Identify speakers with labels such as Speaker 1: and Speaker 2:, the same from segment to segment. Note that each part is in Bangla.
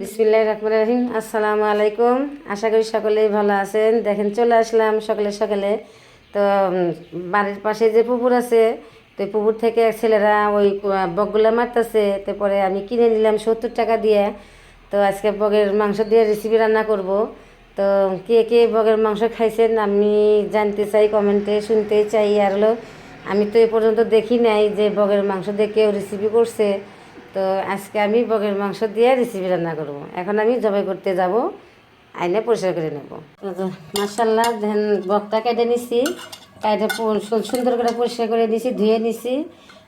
Speaker 1: বিসমিল্লাহ রহমান রহিম। আসসালামু আলাইকুম। আশা করি সকলেই ভালো আছেন। দেখেন, চলে আসলাম সকালে সকালে। তো বাড়ির পাশে যে পুকুর আছে, তো পুকুর থেকে ছেলেরা ওই বকগুলা মারতেছে। তারপরে আমি কিনে নিলাম সত্তর টাকা দিয়ে। তো আজকে বগের মাংস দিয়ে রেসিপি রান্না করব। তো, কে কে বগের মাংস খাইছেন আমি জানতে চাই, কমেন্টে শুনতে চাই। আর হলো, আমি তো এ পর্যন্ত দেখি নাই যে বগের মাংস দিয়ে কেউ রেসিপি করছে। তো আজকে আমি বগের মাংস দিয়ে রেসিপি রান্না করব। এখন আমি জবাই করতে যাব, আইনে পরিষ্কার করে নেব। মাসাল্লাহ ধান বকটা কেটে নিছি কাইটে সু- সুন্দর করে পরিষ্কার করে নিছি, ধুয়ে নিছি।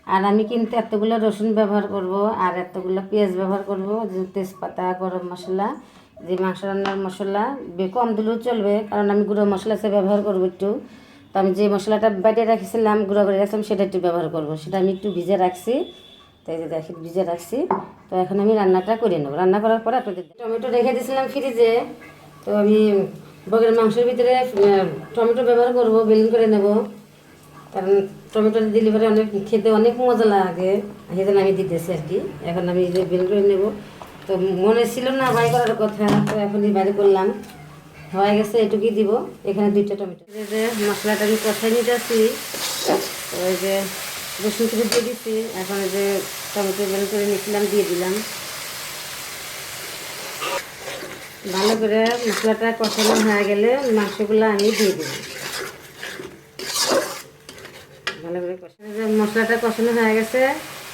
Speaker 1: আর আমি কিন্তু এতগুলো রসুন ব্যবহার করব আর এতগুলো পেঁয়াজ ব্যবহার করব তেজপাতা, গরম মশলা, যে মাংস রান্নার মশলা কম দিলেও চলবে, কারণ আমি গুঁড়ো মশলা সে ব্যবহার করব একটু। তো আমি যে মশলাটা বাইটে রাখছিলাম, গুঁড়ো করে রাখছিলাম, সেটা একটু ব্যবহার করব। সেটা আমি একটু ভিজে রাখছি। তাই যে দেখি ভিজে রাখছি। তো এখন আমি রান্নাটা করে নেব। রান্না করার পরে আপনাদের টমেটো রেখে দিয়েছিলাম ফ্রিজে। তো আমি বগের মাংসের ভিতরে টমেটো ব্যবহার করব, বেলিন করে নেব। কারণ টমেটো দিলে পরে অনেক, খেতে অনেক মজা লাগে। জন্য আমি দিতেছি আর কি। এখন আমি যে বেল করে নেব। তো মনে ছিল না বাই করার কথা, তো এখনই বাইরে করলাম। হয়ে গেছে, এটুকুই দিব। এখানে দুইটা টমেটো। মশলাটা আমি কষাই নিতে আসছি ওই যে রসুন দিয়ে দিচ্ছি এখন যে টমেটো বেল করে নিয়েছিলাম, দিয়ে দিলাম। ভালো করে মশলাটা কষানো হয়ে গেলে মাংসগুলো আমি দিয়ে দিলাম। ভালো করে কষানো মশলাটা কষানো হয়ে গেছে,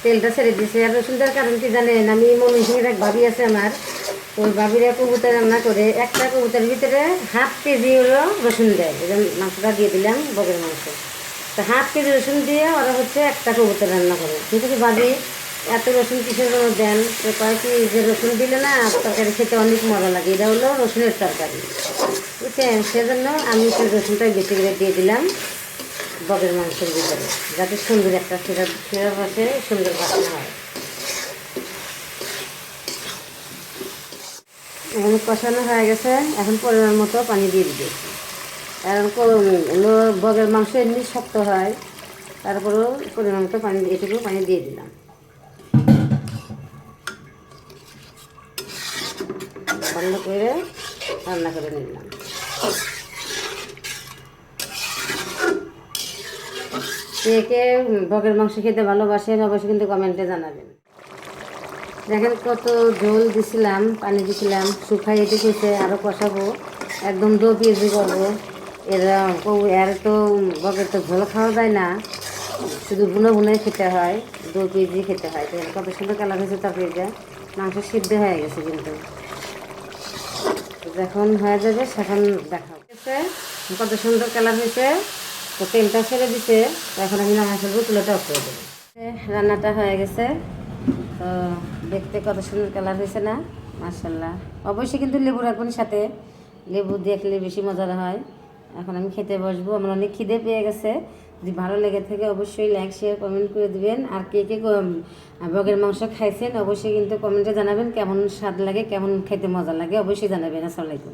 Speaker 1: তেলটা ছেড়ে দিয়েছে। আর রসুনটার কারণ কি জানেন? আমি ময়মনসিংহের এক ভাবি আছে আমার। ওই ভাবিরা কবুতর রান্না করে। একটা কবুতরের ভিতরে হাফ কেজি হলো রসুন দেয়। যে মাংসটা দিয়ে দিলাম, বগের মাংস। তো হাফ কেজি রসুন দিয়ে ওরা হচ্ছে একটা কবুতর রান্না করে। কিন্তু ভাবি? এত রসুন কিসের জন্য দেন? কয় কি যে রসুন দিলে না তরকারি খেতে অনেক মজা লাগে। এটা হলো রসুনের তরকারি। বুঝছেন? সেজন্য আমি সেই রসুনটা বেশি করে দিয়ে দিলাম বগের মাংসের ভিতরে, যাতে সুন্দর একটা সেরা সেরা পাশে সুন্দর বাসনা হয়। এখন কষানো হয়ে গেছে। এখন পরিমাণ মতো পানি দিয়ে দিবে। কারণ বগের মাংস এমনি শক্ত হয়। তারপরেও পরিমাণ মতো পানি, এটুকু পানি দিয়ে দিলাম। বন্ধ করে রান্না করে নিলাম। কে বগের মাংস খেতে ভালোবাসেন অবশ্যই কিন্তু কমেন্টে জানাবেন। দেখেন কত ঝোল দিছিলাম, পানি দিছিলাম শুকাই এতে কইছে আরও কষাবো, একদম দো পেঁয়াজি করব। এরা এর তো বগের তো ঝোল খাওয়া যায় না, শুধু বুনো বুনে খেতে হয় দো পেঁয়াজি খেতে হয়। কত সুন্দর কালার হয়েছে তরকারিটা, মাংস সিদ্ধ হয়ে গেছে কিন্তু। যখন হয়ে যাবে সেখান দেখা গেছে কত সুন্দর কালার হয়েছে, তো তেলটা ছেড়ে দিছে, তো এখন আমি নামা ফেলব, তুলোটা অফ করে দেবো। রান্নাটা হয়ে গেছে, তো দেখতে কত সুন্দর কালার হয়েছে না? মার্শাল্লাহ অবশ্যই কিন্তু লেবু রাখবেন সাথে। লেবু দেখলে বেশি মজার হয়। এখন আমি খেতে বসবো। আমার অনেক খিদে পেয়ে গেছে। যদি ভালো লেগে থাকে অবশ্যই লাইক শেয়ার কমেন্ট করে দিবেন। আর কে কে বগের মাংস খাইছেন, অবশ্যই কিন্তু কমেন্টে জানাবেন কেমন স্বাদ লাগে, কেমন খেতে মজা লাগে, অবশ্যই জানাবেন। আসসালামাইকুম